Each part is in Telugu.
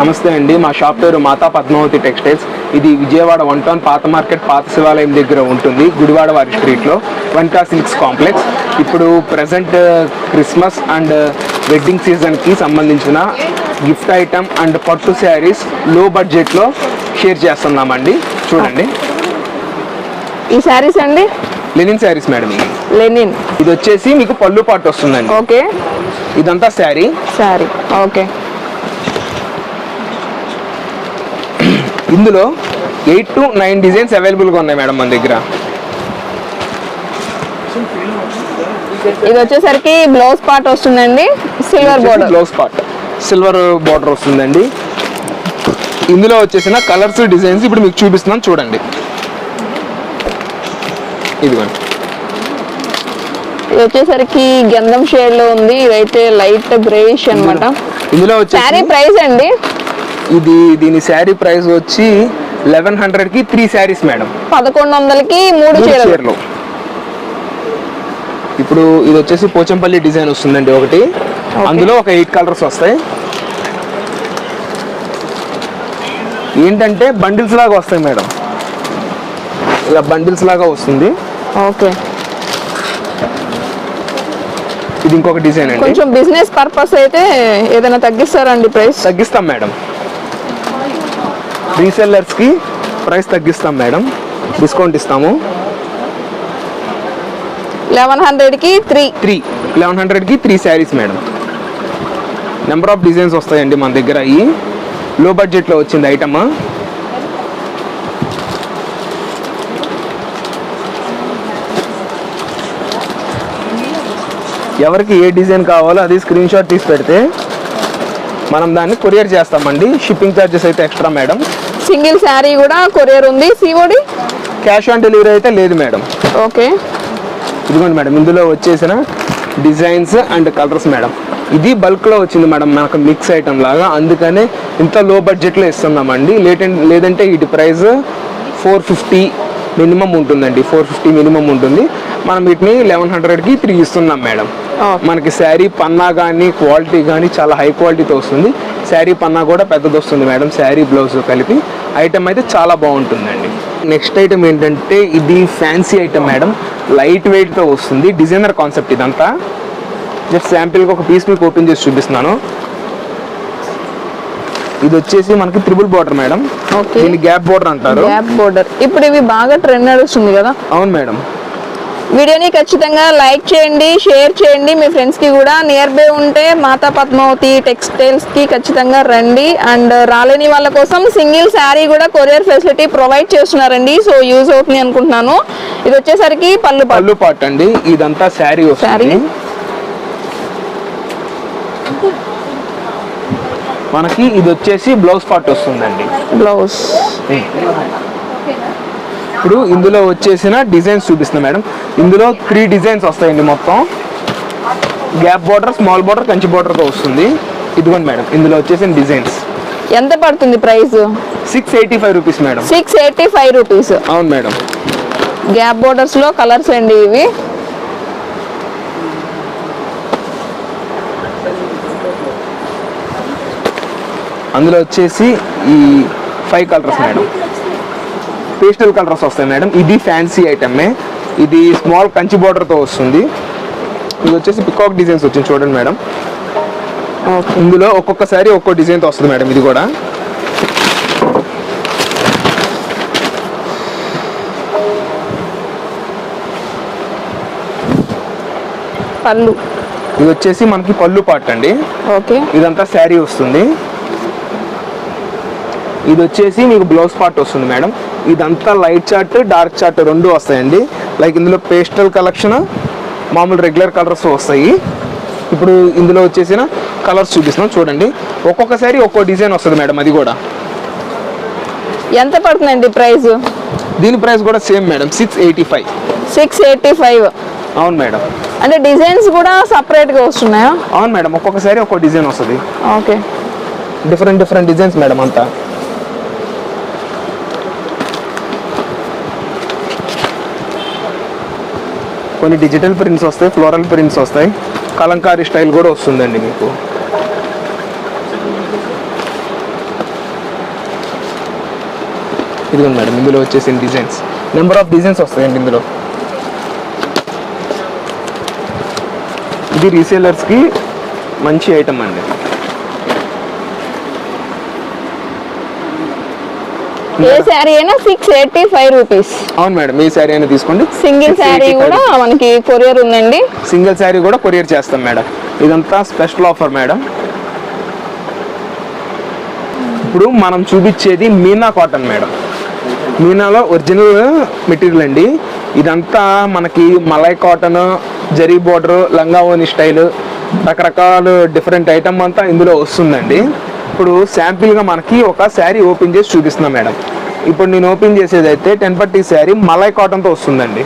నమస్తే అండి. మా షాప్ పేరు మాతా పద్మావతి టెక్స్టైల్స్. ఇది విజయవాడ వన్ టౌన్ పాత మార్కెట్ పాత శివాలయం దగ్గర ఉంటుంది. గుడివాడ వారి స్ట్రీట్లో. వన్కా సిల్క్స్ కాంప్లెక్స్. ఇప్పుడు ప్రజెంట్ క్రిస్మస్ అండ్ వెడ్డింగ్ సీజన్కి సంబంధించిన గిఫ్ట్ ఐటమ్ అండ్ పట్టు శారీస్లో బడ్జెట్లో షేర్ చేస్తున్నామండి. చూడండి. ఈ శారీస్ అండి? Linen saris madam linen. ఇది వచ్చేసి మీకు పళ్ళు పాటు వస్తుందండి. ఓకే. ఇదంతా శారీ. శారీ. ఓకే. ఇందులో ఎయిట్ టు నైన్ డిజైన్స్ అవైలబుల్గా ఉన్నాయి మేడం మన దగ్గర. ఇది వచ్చేసరికి బ్లౌజ్ పార్ట్ వస్తుందండి. Silver border blouse part. Silver border వస్తుందండి. ఇందులో వచ్చేసిన కలర్స్ డిజైన్స్ ఇప్పుడు మీకు చూపిస్తున్నాను చూడండి. ఇదిగోండి. ఇది వచ్చేసరికి గంధం షేడ్లో ఉంది. ఇదైతే లైట్ గ్రేష్ అన్నమాట. ఇందులో శారీ వచ్చేసి ప్రైస్ అండి. ఇది దీని శారీ ప్రైస్ వచ్చి లెవెన్ హండ్రెడ్కి త్రీ శారీస్ మేడం. పదకొండు వందలకి మూడు చీరలు. ఇప్పుడు ఇది వచ్చేసి పోచంపల్లి డిజైన్ వస్తుందండి ఒకటి. అందులో ఒక ఎయిట్ కలర్స్ వస్తాయి. ఏంటంటే బండిల్స్ లాగా వస్తాయి మేడం. ఇలా బండిల్స్ లాగా వస్తుంది. ఓకే. ఇది ఇంకొక డిజైన్ అండి. కొంచెం బిజినెస్ పర్పస్ అయితే ఏదైనా తగ్గిస్తారండి ప్రైస్. తగ్గిస్తాం మేడం. రీసెల్లర్స్కి ప్రైస్ తగ్గిస్తాం మేడం. డిస్కౌంట్ ఇస్తాము. లెవెన్ హండ్రెడ్కి త్రీ. త్రీ. లెవెన్ హండ్రెడ్కి three saris madam. Number of designs వస్తాయండి మన దగ్గర ఈ లో బడ్జెట్లో వచ్చింది ఐటమ్ ఎవరికి ఏ డిజైన్ కావాలో అది స్క్రీన్ షాట్ తీసి పెడితే మనం దాన్ని కొరియర్ చేస్తామండి. షిప్పింగ్ ఛార్జెస్ అయితే ఎక్స్ట్రా మేడం. సింగిల్ శారీ కూడా కొరియర్ ఉంది. సిఓడి క్యాష్ ఆన్ డెలివరీ అయితే లేదు మేడం. ఓకే. ఇదిగోండి మేడం ఇందులో వచ్చేసిన డిజైన్స్ అండ్ కలర్స్ మేడం. ఇది బల్క్లో వచ్చింది మేడం మనకు మిక్స్ ఐటమ్ లాగా. అందుకనే ఇంత లో బడ్జెట్లో ఇస్తున్నామండి. లేటెన్ లేదంటే వీటి ప్రైస్ ఫోర్ ఫిఫ్టీ మినిమం ఉంటుందండి. ఫోర్ ఫిఫ్టీ మినిమం ఉంటుంది. మనం వీటిని లెవెన్ హండ్రెడ్కి త్రీ ఇస్తున్నాం మేడం. మనకి శారీ పన్నా కానీ క్వాలిటీ కానీ చాలా హై క్వాలిటీతో వస్తుంది. శారీ పన్నా కూడా పెద్దది వస్తుంది మేడం శారీ బ్లౌజ్ కలిపి. ఐటమ్ అయితే చాలా బాగుంటుందండి. నెక్స్ట్ ఐటమ్ ఏంటంటే ఇది ఫ్యాన్సీ ఐటమ్ మేడం లైట్ వెయిట్తో వస్తుంది. డిజైనర్ కాన్సెప్ట్ ఇదంతా. జస్ట్ శాంపిల్గా ఒక పీస్ మీకు ఓపెన్ చేసి చూపిస్తున్నాను. ఇది వచ్చేసి మనకి త్రిబుల్ బార్డర్ మేడం. ఓకే దీన్ని గ్యాప్ బార్డర్ అంటారు. గ్యాప్ బోర్డర్ ఇప్పుడు ఇవి బాగా ట్రెండ్ నడుస్తుంది కదా? అవును మేడం. వీడియోని ఖచ్చితంగా లైక్ చేయండి షేర్ చేయండి. మీ ఫ్రెండ్స్కి కూడా నియర్ బై ఉంటే మాతా పద్మావతి టెక్స్టైల్స్కి ఖచ్చితంగా రండి. అండ్ రాలేని వాళ్ళ కోసం సింగిల్ శారీ కూడా కొరియర్ ఫెసిలిటీ ప్రొవైడ్ చేస్తున్నారండి. సో యూజ్ అవుతుంది అనుకుంటున్నాను. ఇది వచ్చేసరికి పళ్ళు పళ్ళు పాట్ అండి. ఇదంతా శారీ శారీ. మనకి ఇది వచ్చేసి బ్లౌజ్ పార్ట్ వస్తుందండి. బ్లౌజ్ ఇప్పుడు ఇందులో వచ్చేసిన డిజైన్స్ చూపిస్తున్నా మేడం. ఇందులో త్రీ డిజైన్స్ వస్తాయండి మొత్తం. Gap border small border Kanchi బార్డర్తో వస్తుంది. ఇదిగోండి మేడం ఇందులో వచ్చేసిన డిజైన్స్. ఎంత పడుతుంది price? Six eighty five rupees madam. Six eighty five rupees అవును మేడం. గ్యాప్ బోర్డర్స్లో కలర్స్ అండి ఇవి. అందులో వచ్చేసి ఈ five colours madam. Pastel colours వస్తాయి మేడం ఇది ఫ్యాన్సీ ఐటమే ఇది స్మాల్ కంచి బార్డర్తో వస్తుంది. ఇది వచ్చేసి పికాక్ డిజైన్స్ వచ్చింది చూడండి మేడం ఇందులో ఒక్కొక్కసారి ఒక్కో డిజైన్తో వస్తుంది మేడం ఇది కూడా. పళ్ళు. ఇది వచ్చేసి మనకి పళ్ళు పార్ట్ అండి. ఓకే ఇదంతా శారీ వస్తుంది. ఇది వచ్చేసి మీకు బ్లౌజ్ పార్ట్ వస్తుంది మేడం. ఇదంతా లైట్ చార్ట్ డార్క్ చార్ట్ రెండు వస్తాయండి. లైక్ ఇందులో పేస్టల్ కలెక్షన్ మామూలు రెగ్యులర్ కలర్స్ వస్తాయి. ఇప్పుడు ఇందులో వచ్చేసిన కలర్స్ చూపిస్తున్నాం చూడండి. ఒక్కొక్క సారీ ఒక్కో డిజైన్ వస్తుంది మేడం అది కూడా. ఎంత పడుతుందండి ప్రైస్ దీని ప్రైస్ కూడా same madam six eighty five six eighty five అవును మేడం. అంటే డిజైన్స్ కూడా సపరేట్గా వస్తున్నాయా? అవును మేడం ఒక్కొక్క సారీ ఒక్కో డిజైన్ వస్తుంది. Okay. Different different designs madam అంతా. కొన్ని డిజిటల్ ప్రింట్స్ వస్తాయి ఫ్లోరల్ ప్రింట్స్ వస్తాయి. కలంకారీ స్టైల్ కూడా వస్తుందండి మీకు. ఇదిగోండి మేడం ఇందులో వచ్చేసి డిజైన్స్ నెంబర్ ఆఫ్ డిజైన్స్ వస్తాయండి ఇందులో. ఇది రీసేలర్స్కి మంచి ఐటమ్ అండి. ఏ శారీ అయినా సిక్స్ ఎయిటీ ఫైవ్ రూపీస్ అవును మేడం ఈ శారీ అయినా తీసుకోండి. సింగిల్ 685. శారీ కూడా మనకి కొరియర్ ఉందండి. సింగిల్ శారీ కూడా కొరియర్ చేస్తాం మేడం. ఇదంతా స్పెషల్ ఆఫర్ మేడం. ఇప్పుడు మనం చూపించేది మీనా కాటన్ మేడం. మీనాలో ఒరిజినల్ మెటీరియల్ అండి. ఇదంతా మనకి మలై కాటన్ జరీ బోర్డర్ లంగా ఓని స్టైల్ రకరకాల డిఫరెంట్ ఐటమ్ అంతా ఇందులో వస్తుందండి. ఇప్పుడు శాంపిల్గా మనకి ఒక శారీ ఓపెన్ చేసి చూపిస్తున్నాం మేడం. ఇప్పుడు నేను ఓపెన్ చేసేది అయితే టెన్ పర్టీ శారీ మలై కాటన్తో వస్తుందండి.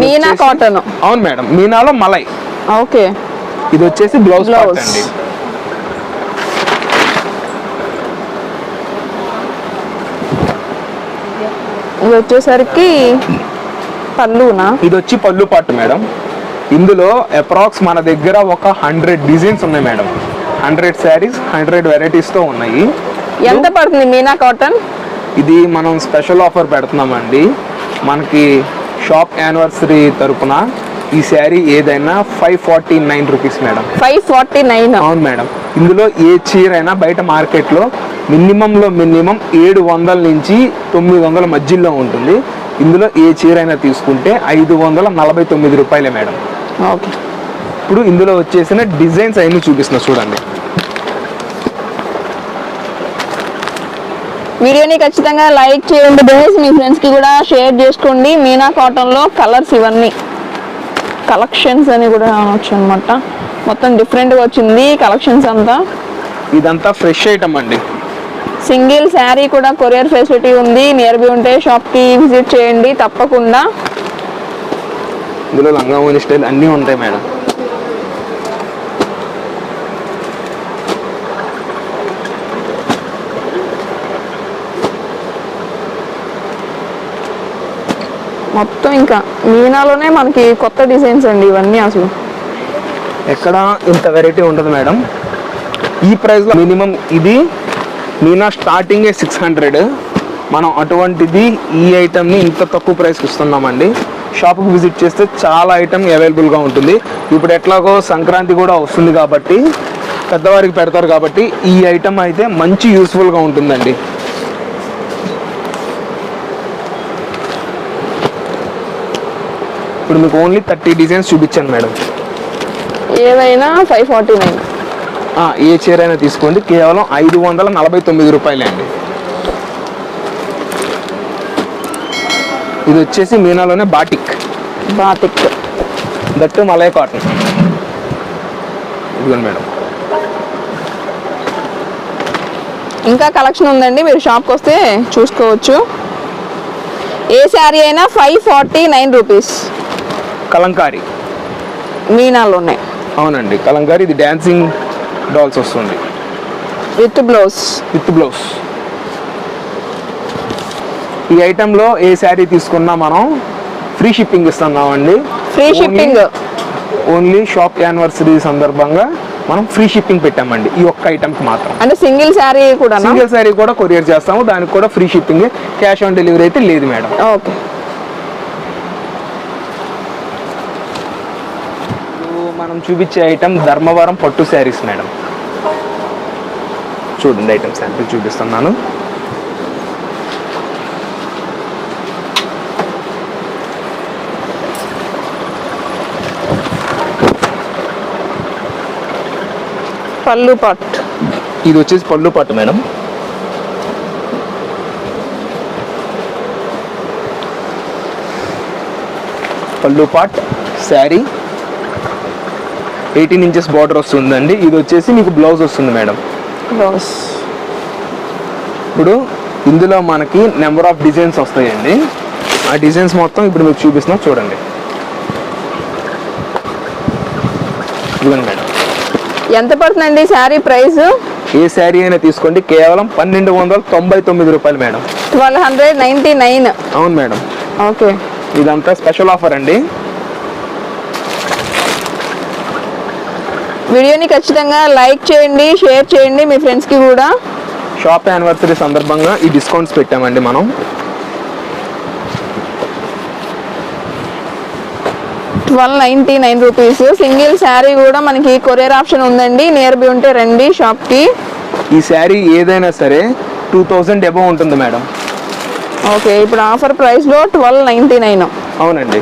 మీనా కాటన్. అవును మేడం మీనాలో మలై. ఓకే. ఇది వచ్చేసి బ్లౌజ్. పార్ట్. అండి. ఇది వచ్చేసరికి పళ్ళునా? ఇది వచ్చి పళ్ళు పార్ట్ మేడం. ఇందులో అప్రాక్స్ మన దగ్గర ఒక హండ్రెడ్ డిజైన్స్ ఉన్నాయి మేడం. హండ్రెడ్ శారీస్ హండ్రెడ్ వెరైటీస్తో ఉన్నాయి. ఎంత పడుతుంది మీనా కాటన్? ఇది మనం స్పెషల్ ఆఫర్ పెడుతున్నామండి. మనకి షాప్ యానివర్సరీ తరపున ఈ శారీ ఏదైనా five forty nine rupees madam. Five forty nine. అవును మేడం. ఇందులో ఏ చీర అయినా బయట మార్కెట్లో మినిమంలో మినిమం ఏడు వందల నుంచి తొమ్మిది వందల మధ్యలో ఉంటుంది. ఇందులో ఏ చీర అయినా తీసుకుంటే ఐదు వందల నలభై తొమ్మిది రూపాయలే మేడం. ఓకే. ఇప్పుడు ఇందులో వచ్చేసిన డిజైన్స్ అవన్నీ చూపిస్తున్నా చూడండి. వీడియోని ఖచ్చితంగా లైక్ చేయండి బేస్ మీ ఫ్రెండ్స్కి కూడా షేర్ చేసుకోండి. మీనా కాటన్లో కలర్స్ ఇవన్నీ. కలెక్షన్స్ అని కూడా అనొచ్చు అనమాట మొత్తం డిఫరెంట్గా వచ్చింది కలెక్షన్స్ అంతా. ఇదంతా ఫ్రెష్ ఐటమ్ అండి. సింగిల్ శారీ కూడా కొరియర్ ఫెసిలిటీ ఉంది. నియర్ బై ఉంటే షాప్కి విజిట్ చేయండి తప్పకుండా. ఇందులో లంగా ఓని స్టైల్ అన్నీ ఉంటాయి మేడం. మొత్తం ఇంకా మీనాలోనే మనకి కొత్త డిజైన్స్ అండి ఇవన్నీ అసలు. ఎక్కడ ఇంత వెరైటీ ఉండదు మేడం. ఈ ప్రైస్లో మినిమం ఇది మీనా స్టార్టింగే సిక్స్ హండ్రెడ్ మనం అటువంటిది ఈ ఐటమ్ని ఇంత తక్కువ ప్రైస్కి ఇస్తున్నామండి. షాప్కి విజిట్ చేస్తే చాలా ఐటమ్ అవైలబుల్గా ఉంటుంది. ఇప్పుడు ఎట్లాగో సంక్రాంతి కూడా వస్తుంది కాబట్టి పెద్దవారికి పెడతారు కాబట్టి ఈ ఐటమ్ అయితే మంచి యూస్ఫుల్గా ఉంటుందండి. ఇప్పుడు మీకు ఓన్లీ థర్టీ డిజైన్స్ చూపించాను మేడం. ఏవైనా ఫైవ్ ఫార్టీ నైన్ ఏ చీర అయినా తీసుకోండి. కేవలం ఐదు వందల నలభై తొమ్మిది రూపాయలే అండి. ఇది వచ్చేసి మీనాలోనే బాటిక్. బాతిక్ దట్టు మలై కాటన్. ఇదిగోండి మేడం. ఇంకా కలెక్షన్ ఉందండి. మీరు షాప్కి వస్తే చూసుకోవచ్చు. ఏ శారీ అయినా five forty nine rupees. Kalamkari. మీనాలోనే. అవునండి. కలంకారీ ఇది డ్యాన్సింగ్ డాల్స్ వస్తుంది. With blouse. With blouse. ఈ ఐటెంలో ఏ శారీ తీసుకున్నా మనం ఫ్రీ షిప్పింగ్ ఇస్తున్నామండి. Free shipping. Only shop anniversary సందర్భంగా మనం ఫ్రీ షిప్పింగ్ పెట్టామండి. ఈ ఒక్క ఐటెంకి మాత్రం. అంటే సింగిల్ శారీ కూడా సింగిల్ శారీ కూడా కొరియర్ చేస్తాము. దానికి కూడా free shipping cash on delivery అయితే లేదు మేడం. ఓకే. మనం చూపించే ఐటెం ధర్మవరం పట్టు శారీస్ మేడం. చూడండి ఐటమ్ శాంపిల్ చూపిస్తున్నాను. పళ్ళు పట్. ఇది వచ్చేసి పళ్ళు పట్టు మేడం. పళ్ళు పాట్ శారీ. ఎయిటీన్ ఇంచెస్ బార్డర్ వస్తుందండి. ఇది వచ్చేసి మీకు బ్లౌజ్ వస్తుంది మేడం. బ్లౌజ్. ఇప్పుడు ఇందులో మనకి నెంబర్ ఆఫ్ డిజైన్స్ వస్తాయండి. ఆ డిజైన్స్ మొత్తం ఇప్పుడు మీకు చూపిస్తున్నా చూడండి. ఇదిగోండి మేడం. ఎంత పడుతుందండి శారీ ప్రైస్ ఏ శారీ అయినా తీసుకోండి. కేవలం పన్నెండు వందల తొంభై తొమ్మిది రూపాయలు madam. Twelve hundred ninety nine. అవును మేడం. ఓకే. ఇదంతా స్పెషల్ ఆఫర్ అండి. వీడియోని ఖచ్చితంగా లైక్ చేయండి షేర్ చేయండి మీ ఫ్రెండ్స్కి కూడా. షాప్ యానివర్సరీ సందర్భంగా ఈ డిస్కౌంట్స్ పెట్టామండి మనం. Twelve ninety nine rupees. Single saree కూడా మనకి కొరియర్ ఆప్షన్ ఉందండి. నియర్ బై ఉంటే రండి షాప్కి. ఈ శారీ ఏదైనా సరే టూ థౌజండ్ అబవ్ ఉంటుంది మేడం. ఓకే ఇప్పుడు ఆఫర్ ప్రైస్లో ట్వెల్వ్ నైంటీ నైన్. అవునండి.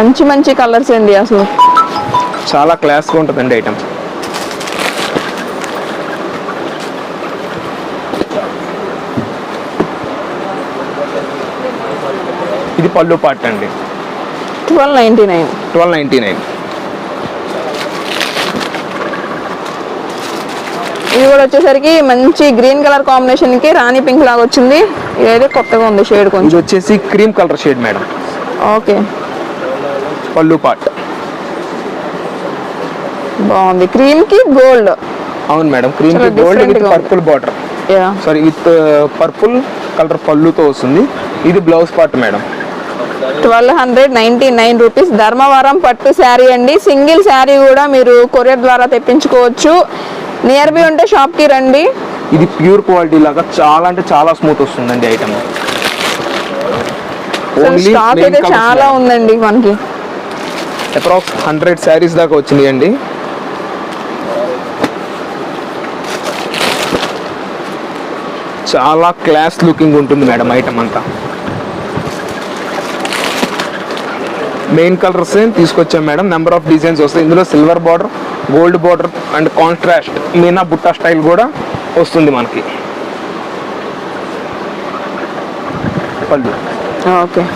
మంచి మంచి కలర్స్ అండి అసలు? చాలా క్లాస్గా ఉంటుందండి ఐటమ్ ఇది పళ్ళు పాట్ అండి. Twelve ninety nine. Twelve ninety nine. ఇది కూడా వచ్చేసరికి మంచి గ్రీన్ కలర్ కాంబినేషన్కి రాణి పింక్ లాగా వచ్చింది. ఇదైతే కొత్తగా ఉంది షేడ్ ఇది కొంచెం వచ్చేసి cream colour shade madam. Okay. పళ్ళు పాట్. బాగుంది. క్రీమ్కి గోల్డ్ అవును మేడం క్రీమ్ చాలా gold with. Purple border saree with purple colour పళ్ళుతో వస్తుంది. ఇది blouse part madam. Twelve hundred ninety nine rupees Dharmavaram పట్టు శారీ అండి. సింగిల్ శారీ కూడా మీరు కొరియర్ ద్వారా తెప్పించుకోవచ్చు. నియర్ బై ఉంటే షాప్కి రండి. ఇది ప్యూర్ క్వాలిటీ లాగా చాలా అంటే చాలా స్మూత్ వస్తుందండి ఐటమ్ స్టాక్ అయితే చాలా ఉందండి మనకి. అప్రాక్స్ హండ్రెడ్ శారీస్ దాకా వచ్చింది అండి చాలా క్లాస్ లుకింగ్ ఉంటుంది మేడం ఐటమ్ అంతా. మెయిన్ కలర్స్ తీసుకొచ్చాం మేడం. నెంబర్ ఆఫ్ డిజైన్స్ వస్తాయి. ఇందులో silver border gold border and contrast Meena Butta style కూడా వస్తుంది మనకి. పళ్ళు. ఓకే.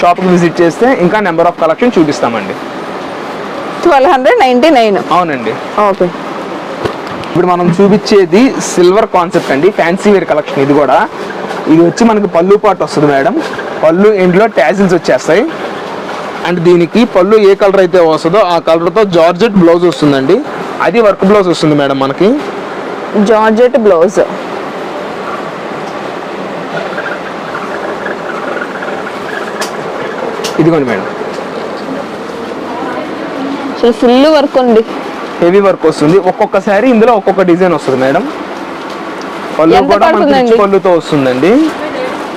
షాప్కి విజిట్ చేస్తే ఇంకా number of collection చూపిస్తామండి. Twelve hundred ninety nine. అవునండి. ఓకే. ఇప్పుడు మనం చూపించేది సిల్వర్ కాన్సెప్ట్ అండి ఫ్యాన్సీ వేర్ కలెక్షన్ ఇది కూడా. ఇది వచ్చి మనకి పళ్ళు పాటు వస్తుంది మేడం. పళ్ళు ఎండ్లో ట్యాజిల్స్ వచ్చేస్తాయి. అండ్ దీనికి పళ్ళు ఏ కలర్ అయితే వస్తుందో ఆ కలర్తో జార్జెట్ బ్లౌజ్ వస్తుందండి. అది వర్క్ బ్లౌజ్ వస్తుంది మేడం మనకి. Georgette blouse. ఇదిగోండి మేడం. సో ఫుల్ వర్క్ ఉంది హెవీ వర్క్ వస్తుంది. ఒక్కొక్క శారీ ఇందులో ఒక్కొక్క డిజైన్ వస్తుంది మేడం. పళ్ళు కూడా మనకి? రిచ్ పళ్ళుతో వస్తుందండి.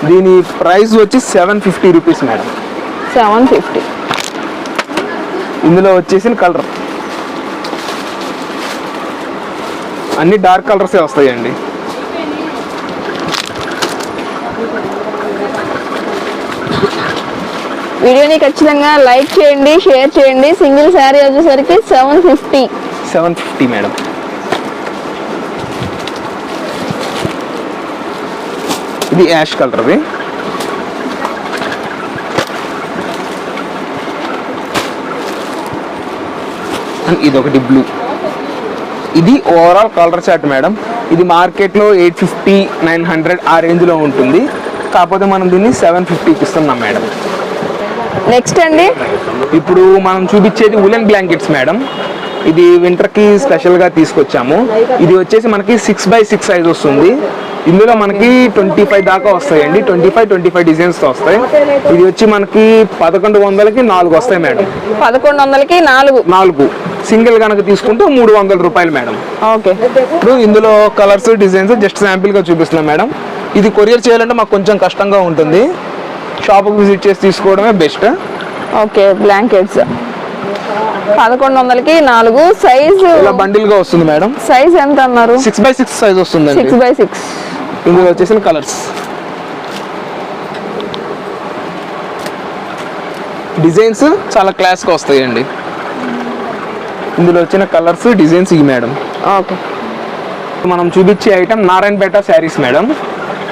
దీని ప్రైస్ వచ్చి seven fifty rupees madam. Seven fifty. ఇందులో వచ్చేసిన కలర్. అన్ని డార్క్ కలర్సే వస్తాయండి. వీడియోని ఖచ్చితంగా లైక్ చేయండి షేర్ చేయండి. సింగిల్ శారీ వచ్చేసరికి seven fifty seven fifty madam ఇది యాష్ కలర్ది అండ్ ఇది ఒకటి బ్లూ ఇది ఓవరాల్ కలర్ చార్ట్ మేడం ఇది మార్కెట్లో ఎయిట్ ఫిఫ్టీ నైన్ హండ్రెడ్ ఆ రేంజ్లో ఉంటుంది. కాకపోతే మనం దీన్ని సెవెన్ ఫిఫ్టీకి ఇస్తున్నాం మేడం నెక్స్ట్ అండి. ఇప్పుడు మనం చూపించేది ఉలెన్ బ్లాంకెట్స్ మేడం ఇది వింటర్కి స్పెషల్గా తీసుకొచ్చాము. ఇది వచ్చేసి మనకి సిక్స్ బై సిక్స్ సైజ్ వస్తుంది. ఇందులో మనకి ట్వంటీ ఫైవ్ దాకా వస్తాయండి. ట్వంటీ ఫైవ్ ట్వంటీ ఫైవ్ డిజైన్స్తో వస్తాయి. ఇది వచ్చి మనకి పదకొండు వందలకి నాలుగు వస్తాయి మేడం పదకొండు వందలకి నాలుగు. నాలుగు. సింగిల్ కనుక తీసుకుంటే మూడు వందల రూపాయలు మేడం ఓకే. ఇప్పుడు ఇందులో కలర్స్ డిజైన్స్ జస్ట్ శాంపిల్గా చూపిస్తున్నాం మేడం ఇది కొరియర్ చేయాలంటే మాకు కొంచెం కష్టంగా ఉంటుంది. షాప్కి విజిట్ చేసి తీసుకోవడమే బెస్ట్. ఓకే బ్లాంకెట్స్ పదకొండు వందలకి నాలుగు సైజ్ ఇలా బండిల్గా వస్తుంది మేడం. సైజ్ ఎంత అన్నారు సిక్స్ బై సిక్స్ సైజ్ వస్తుందండి. సిక్స్ బై సిక్స్ ఇందులో వచ్చేసిన కలర్స్ డిజైన్స్ చాలా క్లాస్గా వస్తాయండి. ఇందులో వచ్చిన కలర్స్ డిజైన్స్ ఇవి మేడం. ఓకే. మనం చూపించే ఐటమ్ నారాయణపేట శారీస్ మేడం.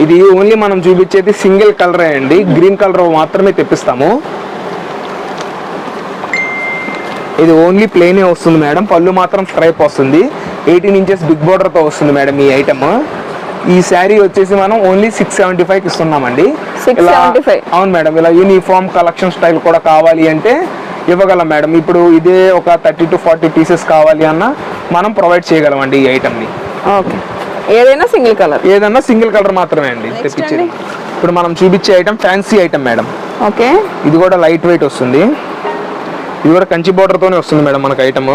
ఇది ఓన్లీ మనం చూపించేది సింగిల్ కలరే అండి. గ్రీన్ కలర్ మాత్రమే తెప్పిస్తాము. ఇది ఓన్లీ ప్లెయినే వస్తుంది మేడం. పళ్ళు మాత్రం స్ట్రైప్ వస్తుంది. ఎయిటీన్ ఇంచెస్ బిగ్తో వస్తుంది మేడం ఈ ఐటమ్. ఈ శారీ వచ్చేసి మనం ఓన్లీ సిక్స్ సెవెంటీ ఫైవ్ ఇస్తున్నామండి. 675. అవును మేడం. ఇలా యూనిఫామ్ కలెక్షన్ స్టైల్ కూడా కావాలి అంటే ఇవ్వగలం మేడం. ఇప్పుడు ఇదే ఒక థర్టీ టు ఫార్టీ పీసెస్ కావాలి అన్న మనం ప్రొవైడ్ చేయగలమండి ఈ ఐటమ్ని ఓకే. ఏదైనా సింగిల్ కలర్. ఏదన్నా సింగిల్ కలర్ మాత్రమే అండి తెప్పించేది? ఇప్పుడు మనం చూపించే item fancy item madam okay. ఇది కూడా లైట్ వెయిట్ వస్తుంది. ఇది కూడా కంచి తోనే వస్తుంది మేడం మనకు ఐటమ్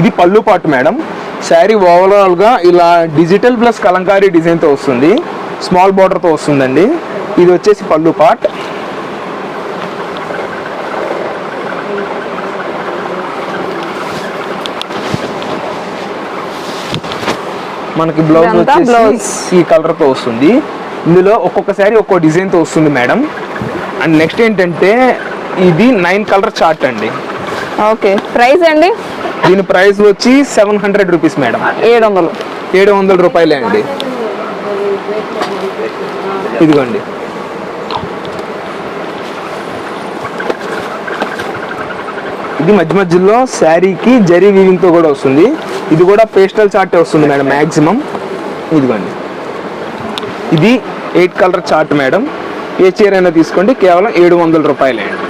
ఇది పళ్ళు పాటు మేడం శారీ ఓవరాల్గా ఇలా డిజిటల్ ప్లస్ కలంకారీ డిజైన్తో వస్తుంది. స్మాల్ బార్డర్తో వస్తుందండి. ఇది వచ్చేసి పళ్ళు పాట్ మనకి బ్లౌజ్ వచ్చేసి. ఈ కలర్తో వస్తుంది. ఇందులో ఒక్కొక్క శారీ ఒక్కో డిజైన్తో వస్తుంది మేడం అండ్ నెక్స్ట్ ఏంటంటే ఇది నైన్ కలర్ చార్ట్ అండి. ఓకే. ప్రైస్ అండి? దీని ప్రైస్ వచ్చి సెవెన్ హండ్రెడ్ రూపీస్ మేడం ఏడు వందలు. ఏడు వందల రూపాయలే అండి. ఇదిగోండి. ఇది మధ్య మధ్యలో శారీకి జరీ వీవింగ్తో కూడా వస్తుంది. ఇది కూడా పేస్టల్ చార్టే వస్తుంది మేడం మ్యాక్సిమం ఇదిగోండి. ఇది ఎయిట్ కలర్ చార్ట్ మేడం. ఏ చీర అయినా తీసుకోండి కేవలం ఏడు వందల రూపాయలే అండి.